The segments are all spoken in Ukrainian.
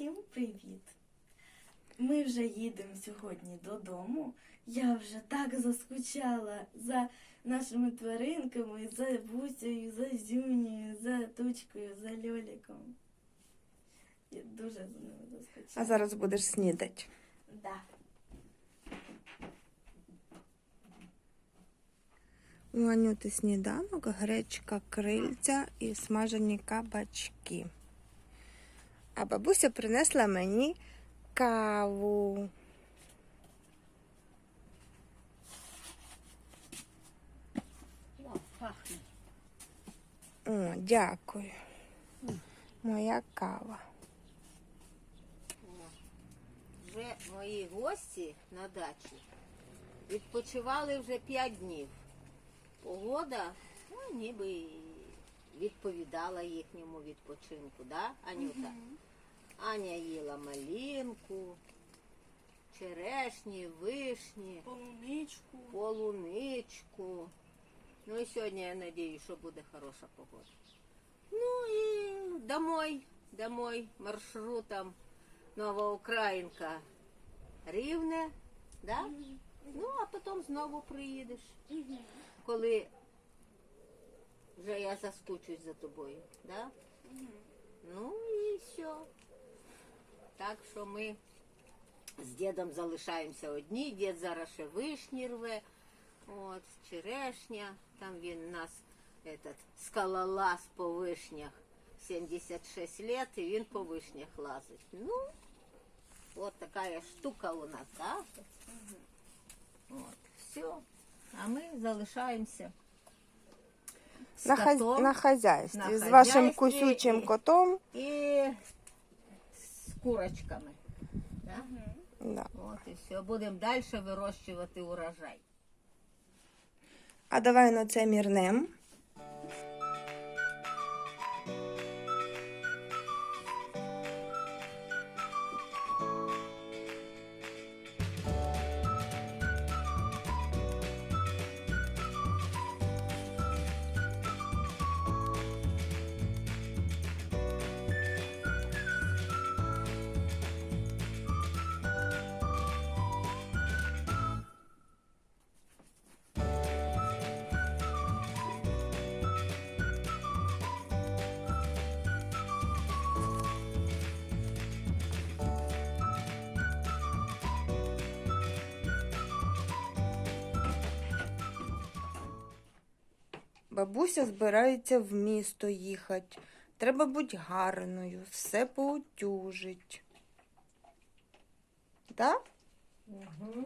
Всім привіт! Ми вже їдемо сьогодні додому. Я вже так заскучала за нашими тваринками, за Бусею, за Зюнею, за Тучкою, за Льоліком. Я дуже за ними заскучала. А зараз будеш снідати. Да. У Анюти сніданок, гречка, крильця і смажені кабачки. А бабуся принесла мені каву. О, пахне. О, дякую. Моя кава. Вже мої гості на дачі відпочивали вже 5 днів. Погода, ну, ніби відповідала їхньому відпочинку, да, Анюта? Аня їла малинку, черешні, вишні, Полуничку. полуничку. Ну і сьогодні я надію, що буде хороша погода. Ну і домой, домой, маршрутом Новоукраїнка Рівне, да? Ну, а потім знову приїдеш, коли вже я заскучусь за тобою, да? Ну і все. Так що ми з дідом залишаємося одні. Дід зараз ще вишні рве. От, черешня. Там він у нас этот, скалолаз по вишнях. 76 лет, і він по вишнях лазить. Ну, от така штука у нас, да? От, все. А ми залишаємося. З На, котом на хазяйстві. на з вашим кусючим и, котом. і з курочками. Да? Да. От і все. Будемо далі вирощувати урожай. А давай на це мірнем. Бабуся збирається в місто їхати. Треба бути гарною, все поутюжить. Да? Угу.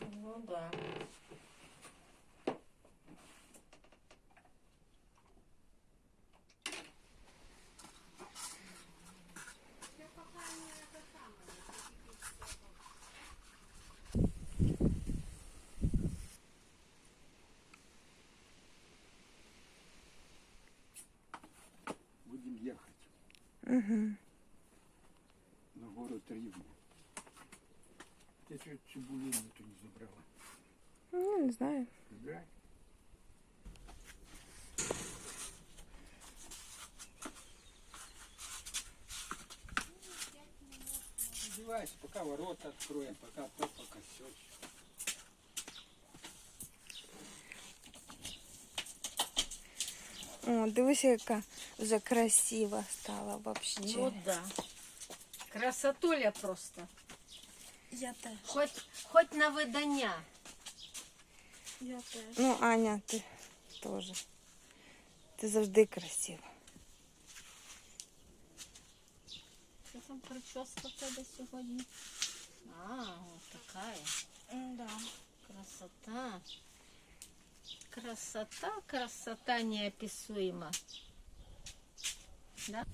Ну да. Угу. на город Рівне. Ти що цибулину то не забрала? Ну, не знаю. Забирай. Одевайся, пока ворота откроем, пока то, пока все. О, дивися, яка вже красива стала вообще. Ну да. Красотуля просто. Я теж. Хоч, хоч на видання. Я теж. Ну, Аня, ти теж. Ти завжди красива. Що там прическа в тебе сьогодні? А, от така. Да. Красота. Красота, красота неописуема. Да?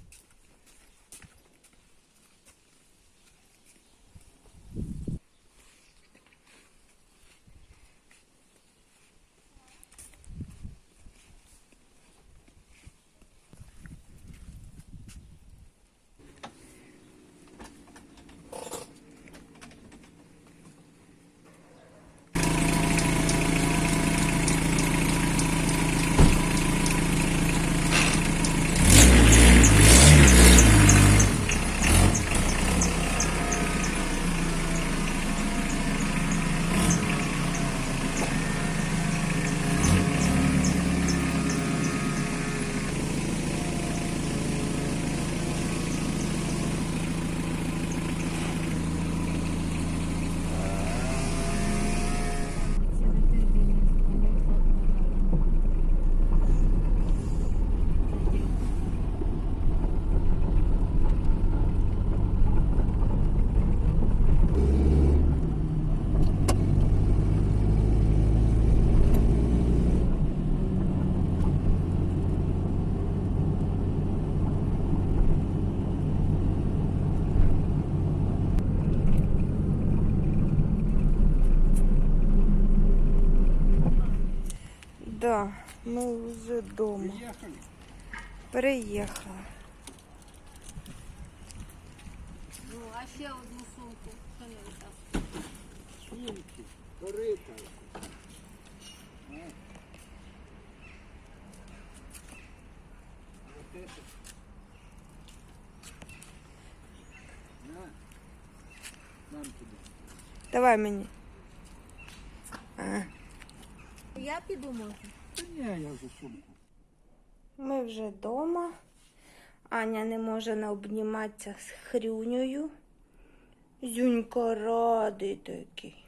Да, ми вже вдома. Приехали. Переїхали. Ну, а ще одну сумку. Що не витав? Сумки, корыто. Вот это. На. Нам туда. Давай мені. А. Я піду, може. Не, я уже сумку. Ми вже вдома. Аня не може наобніматися з хрюнею. Зюнька радий такий.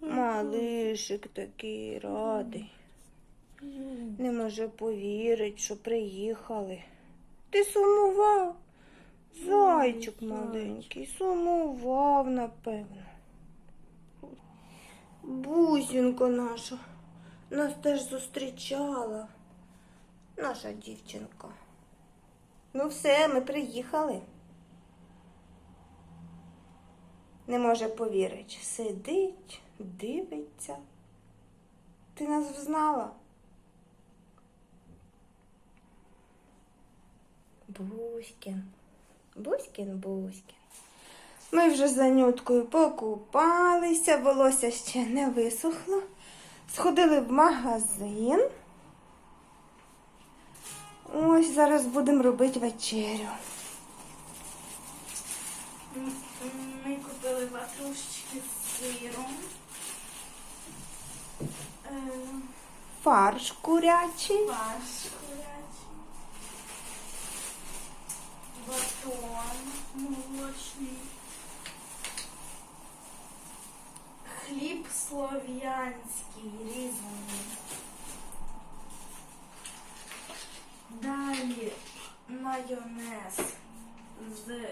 Малишик такий радий. Не може повірити, що приїхали. Ти сумував? Зайчик маленький, сумував, напевно. Бусінка наша нас теж зустрічала. Наша дівчинка. Ну все, ми приїхали. Не може повірити. Сидить, дивиться. Ти нас взнала? Буськін. Буськін, Буськін. Ми вже за нюткою покупалися, волосся ще не висохло. Сходили в магазин. Ось зараз будемо робити вечерю. Ми купили ватрушечки з сиром. Е, Фарш курячий. Фарш курячий. Батон молочний. Хліб слов'янський різаний. Далі майонез з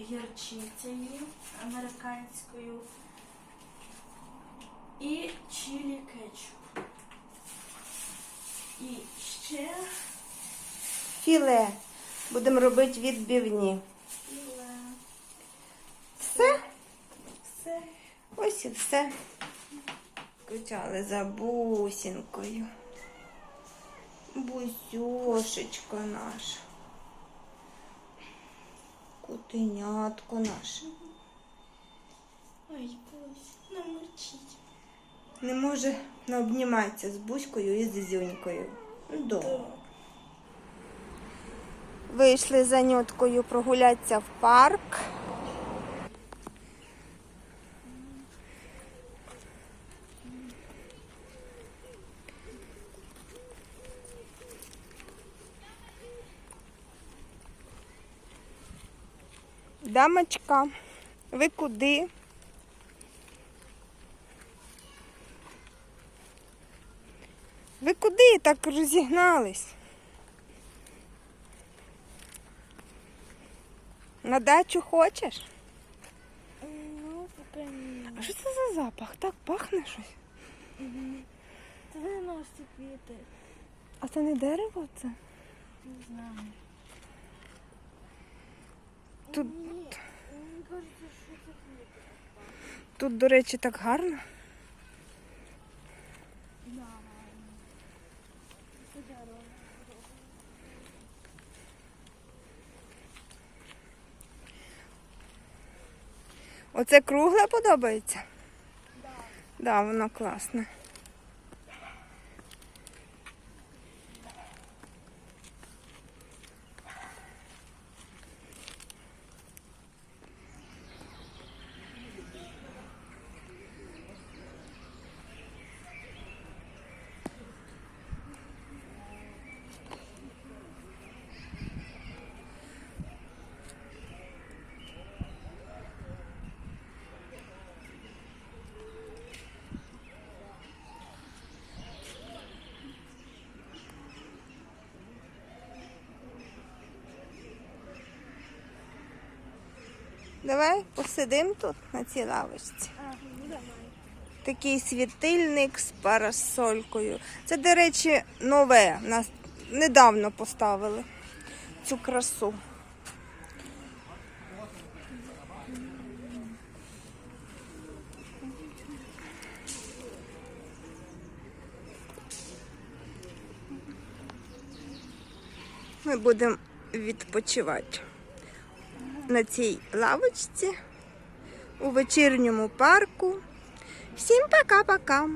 гірчицею американською і чилі кетчуп. І ще Філе. Будемо робити відбивні. філе. Все? Все. Ось і все. Скучали за бусінкою. Бусюшечка наша. Кутенятко наше. Ой, Бусь, не мовчіть. Не може наобніматися з Буською і з Зюнькою. Дома. Вийшли за нюткою прогулятися в парк. Дамочка, ви куди? Ви куди так розігнались? На дачу хочеш? Ну, поки ні. А що це за запах? Так пахне щось. Це не наші квіти. А це не дерево це? Не знаю. Тут, тут, до речі, так гарно. Да. Оце кругле подобається? Так, да, воно класне. Давай посидимо тут на цій лавочці. Ну, Такий світильник з парасолькою. Це, до речі, нове. Нас недавно поставили цю красу. Ми будемо відпочивати на цій лавочці у вечірньому парку. Всім пока-пока!